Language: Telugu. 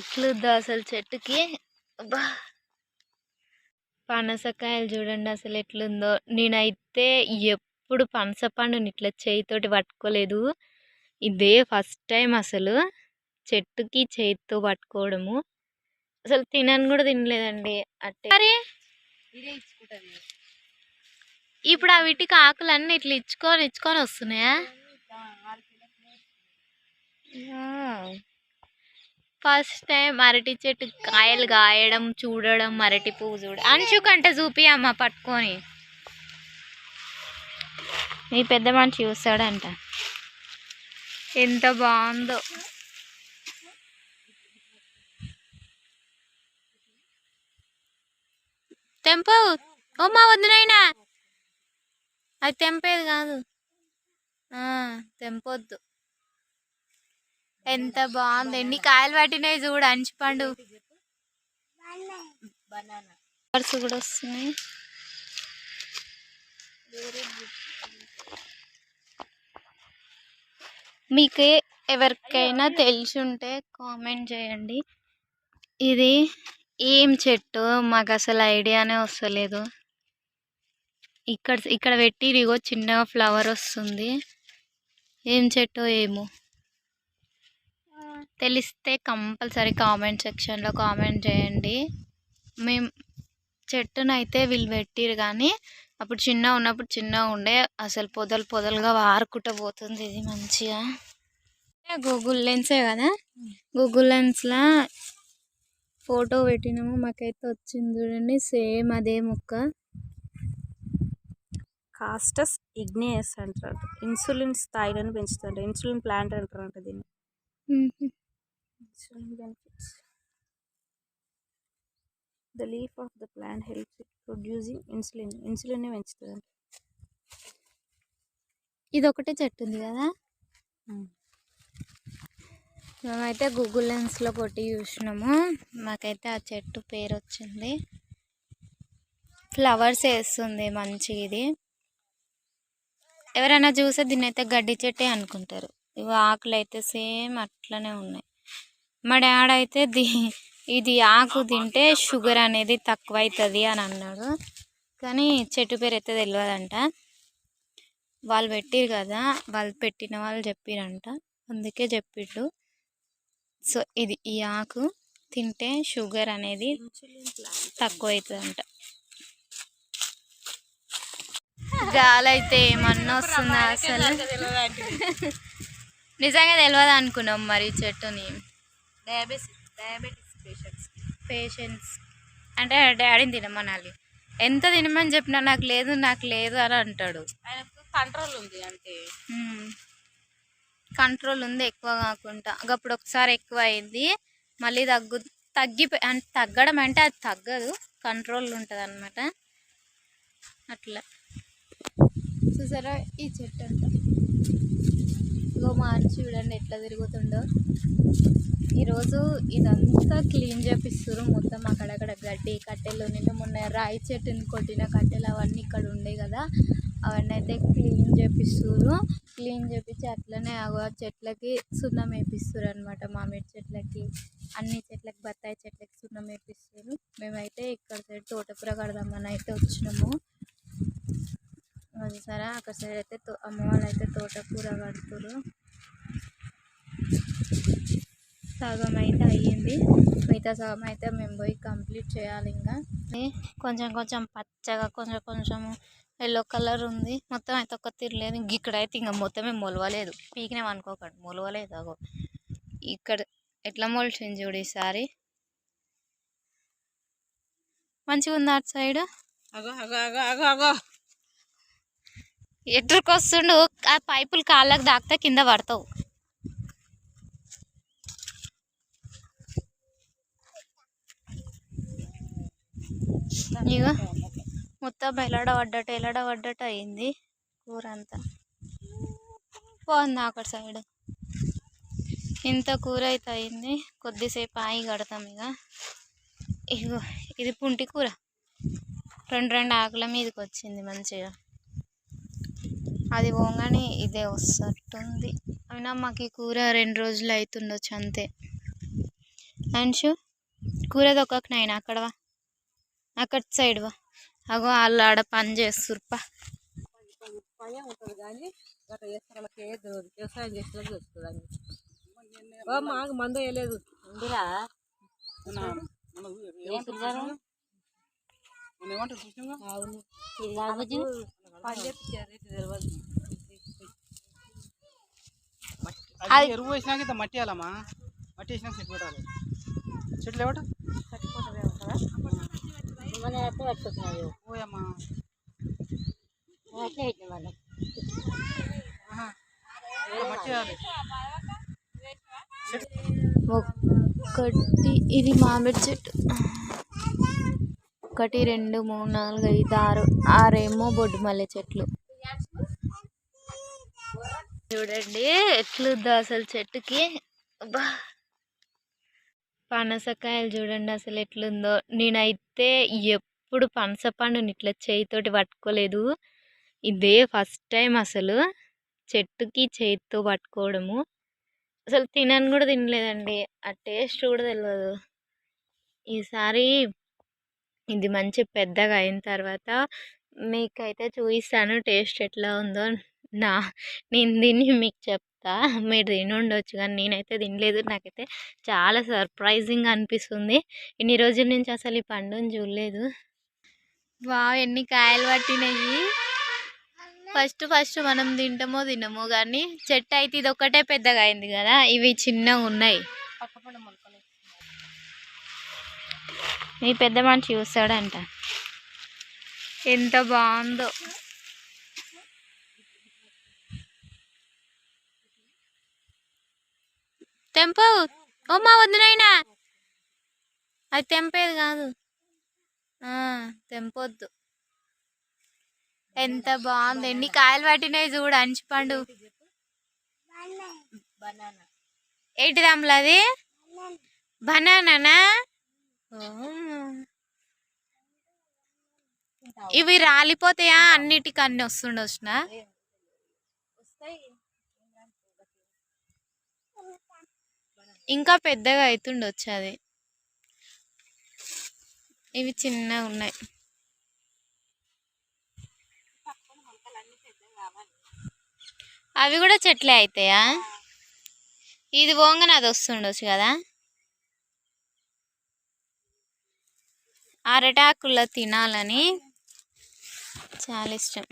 ఎట్లుందో అసలు చెట్టుకి అబ్బా. పనసకాయలు చూడండి అసలు ఎట్లుందో. నేనైతే ఎప్పుడు పనస పండుని ఇట్లా చేయితోటి పట్టుకోలేదు. ఇదే ఫస్ట్ టైం అసలు చెట్టుకి చేతితో పట్టుకోవడము. అసలు తినని కూడా తినలేదండి. అట్టే. ఇప్పుడు ఆ వీటికి ఆకులన్నీ ఇట్లా ఇచ్చుకొని ఇచ్చుకొని వస్తున్నాయా? ఫస్ట్ టైం అరటి చెట్టు కాయలు కాయడం చూడడం అరటి పువ్వు చూడ అంచుకంట చూపి అమ్మ పట్టుకొని. మీ పెద్ద మనిషి చూస్తాడంట. ఎంత బాగుందో. తెంపు. ఓ మా వద్దునైనా అది తెంపేది కాదు. తెంపొద్దు. ఎంత బాగుంది. ఎన్ని కాయలు పట్టినాయి చూడు అంచిపండు బనానా కూడా వస్తున్నాయి. మీకు ఎవరికైనా తెలిసి ఉంటే కామెంట్ చేయండి. ఇది ఏం చెట్టు? మాకు అసలు ఐడియానే వస్తలేదు. ఇక్కడ ఇక్కడ పెట్టి ఇదిగో చిన్నగా ఫ్లవర్ వస్తుంది. ఏం చెట్టు ఏమో. తెలిస్తే కంపల్సరీ కామెంట్ సెక్షన్లో కామెంట్ చేయండి. మేము చెట్టునైతే వీళ్ళు పెట్టిరు కానీ అప్పుడు చిన్న ఉన్నప్పుడు చిన్నగా ఉండే అసలు పొదలు పొదలుగా వారుకుంట పోతుంది ఇది మంచిగా. గూగుల్ లెన్సే కదా? గూగుల్ లెన్స్లో ఫోటో పెట్టినాము మాకైతే వచ్చింది చూడండి సేమ్ అదే ముక్క. కాస్టస్ ఇగ్నియస్ అంటారు. ఇన్సులిన్ స్థాయిలను పెంచుతారు ఇన్సులిన్ ప్లాంట్ అంటారంట దీన్ని insulin benefits the leaf of the plant helps producing insulin insulin పెంచుతుంది. ఇది ఒకటే చెట్టు ఉంది కదా? మేమైతే గూగుల్ లెన్స్లో కొట్టి చూసినాము. మాకైతే ఆ చెట్టు పేరు వచ్చింది ఫ్లవర్స్ వేస్తుంది మంచిగా ఇది. ఎవరైనా చూస్తే దీన్ని అయితే గడ్డి చెట్టే అనుకుంటారు. ఇవి ఆకులు అయితే సేమ్ అట్లనే ఉన్నాయి. మా డాడ్ అయితే దీ ఇది ఆకు తింటే షుగర్ అనేది తక్కువ అవుతుంది అని అన్నాడు. కానీ చెట్టు పేరు అయితే తెలియదంట వాళ్ళు పెట్టిరు కదా వాళ్ళు పెట్టిన వాళ్ళు చెప్పిరంట. అందుకే చెప్పిండు సో ఇది ఈ ఆకు తింటే షుగర్ అనేది తక్కువ అవుతుందంట గాలి అయితే ఏమన్నా వస్తుందా అసలు? నిజంగా తెలియదు అనుకున్నాం మరి చెట్టుని. Diabetes diabetes. పేషెంట్స్ పేషెంట్స్ అంటే డాడీని తినమనాలి. ఎంత తినమని చెప్పినా నాకు లేదు నాకు లేదు అని అంటాడు. ఆయనకు కంట్రోల్ ఉంది అంటే కంట్రోల్ ఉంది ఎక్కువ కాకుండా. అప్పుడు ఒకసారి ఎక్కువ అయింది. మళ్ళీ తగ్గు తగ్గి అంటే తగ్గడం అంటే అది తగ్గదు. కంట్రోల్ ఉంటుంది అనమాట అట్లా. చూసారా ఈ చెట్టు అంట ఇగో మార్చి చూడండి ఎట్లా తిరుగుతుండో. ఈరోజు ఇదంతా క్లీన్ చేపిస్తారు మొత్తం అక్కడక్కడ గడ్డి కట్టెలు నిన్న మొన్న రాయి చెట్టుని కొట్టిన కట్టెలు అవన్నీ ఇక్కడ ఉండే కదా. అవన్నీ అయితే క్లీన్ చేపిస్తారు క్లీన్ చేపించి అట్లనే ఆ చెట్లకి సున్నం వేపిస్తారు అనమాట మామిడి చెట్లకి. అన్ని చెట్లకి బత్తాయి చెట్లకి సున్నం వేపిస్తారు మేమైతే ఇక్కడ సైడ్ తోటకూర కడదామని అయితే వచ్చినాము. సరే అక్కడ సైడ్ అయితే తో- అమ్మ వాళ్ళు అయితే తోటకూర కడుతురు సగం అయితే అయ్యింది. మిగతా సగం అయితే మేము పోయి కంప్లీట్ చేయాలి ఇంకా. కొంచెం కొంచెం పచ్చగా కొంచెం కొంచెం ఎల్లో కలర్ ఉంది. మొత్తం అయితే ఒక్క తిరలేదు ఇంక ఇక్కడైతే ఇంకా మొత్తమే మొలవలేదు. పీకినాం అనుకోకండి. మొలవలేదు అగో. ఇక్కడ ఎట్లా మొలిచింది చూడు ఈసారి? మంచిగా ఉంది అటు సైడ్? అగో అగో అగో అగో అగో. ఆ పైపులు కాళ్ళకి దాకితే కింద పడతావు. ఇక మొత్తం ఎలాడ పడ్డట్టు ఎలాడ పడ్డట్టు అయింది కూర అంతా బాగుంది అక్కడ సైడ్. ఇంత కూర అయితే అయింది. కొద్దిసేపు ఆయి కడతాం ఇక ఇగో ఇది పుంటి కూర. రెండు రెండు ఆకుల మీదకి వచ్చింది మంచిగా. అది పోగానే ఇదే వస్తట్టుంది. అయినా మాకు ఈ కూర రెండు రోజులు అవుతుండొచ్చు అంతే. అండ్ కూర దొక్కకు నాయన అక్కడ అక్కడ సైడ్ వా. అగో వాళ్ళు ఆడ పని చేస్తుర్పా భయం ఉంటుంది కానీ గట్ట. వ్యవసాయం చేసినా మాకు మందు వేయలేదు. ఉందిరా. ఎరువు వేసినాక ఇంత మట్టి వేయాలమ్మా. మట్టి వేసినాక చెట్టు పెట్టాలి. చెట్లు ఒకటి ఇది మామిడి చెట్టు. ఒకటి రెండు మూడు నాలుగు ఐదు ఆరు ఆరేమో బొడ్డు మల్లె చెట్లు. చూడండి ఎట్లుందో అసలు చెట్టుకి. అబ్బా. పనసకాయలు చూడండి అసలు ఎట్లుందో. నేనైతే ఎప్పుడు పనస పండుని ఇట్లా చేయితోటి పట్టుకోలేదు. ఇదే ఫస్ట్ టైం అసలు చెట్టుకి చేతితో పట్టుకోవడము. అసలు తినని కూడా తినలేదండి. ఆ టేస్ట్ కూడా తెలియదు ఈసారి ఇది మంచి పెద్దగా అయిన తర్వాత మీకైతే చూపిస్తాను టేస్ట్ ఎట్లా ఉందో. నా నేను తిని మీకు చెప్తా మీరు తిని ఉండొచ్చు కానీ నేనైతే తినలేదు. నాకైతే చాలా సర్ప్రైజింగ్ అనిపిస్తుంది. ఇన్ని రోజుల నుంచి అసలు ఈ పండుని చూడలేదు. వా ఎన్ని కాయలు పట్టినాయి. ఫస్ట్ ఫస్ట్ మనం తింటామో తినమో కానీ చెట్టు అయితే ఇది ఒకటే పెద్దగా అయింది కదా? ఇవి చిన్నగా ఉన్నాయి. మీ పెద్ద మనిషి చూస్తాడంట. ఎంత బాగుందో. తెంపు. ఓ మా వద్దునైనా అది తెంపేది కాదు. తెంపొద్దు. ఎంత బాగుంది. ఎన్ని కాయలు పట్టినాయి చూడు అంచిపండు. ఏంటి అమ్ములు అది? బనానానా? ఇవి రాలిపోతాయా? అన్నిటికి అన్ని వస్తుండొచ్చునా ఇంకా పెద్దగా అవుతుండొచ్చు అది. ఇవి చిన్నగా ఉన్నాయి. అవి కూడా చెట్లే అవుతాయా ఇది పోగానే అది వస్తుండొచ్చు కదా? అరటాకుల్లో తినాలని చాలా ఇష్టం.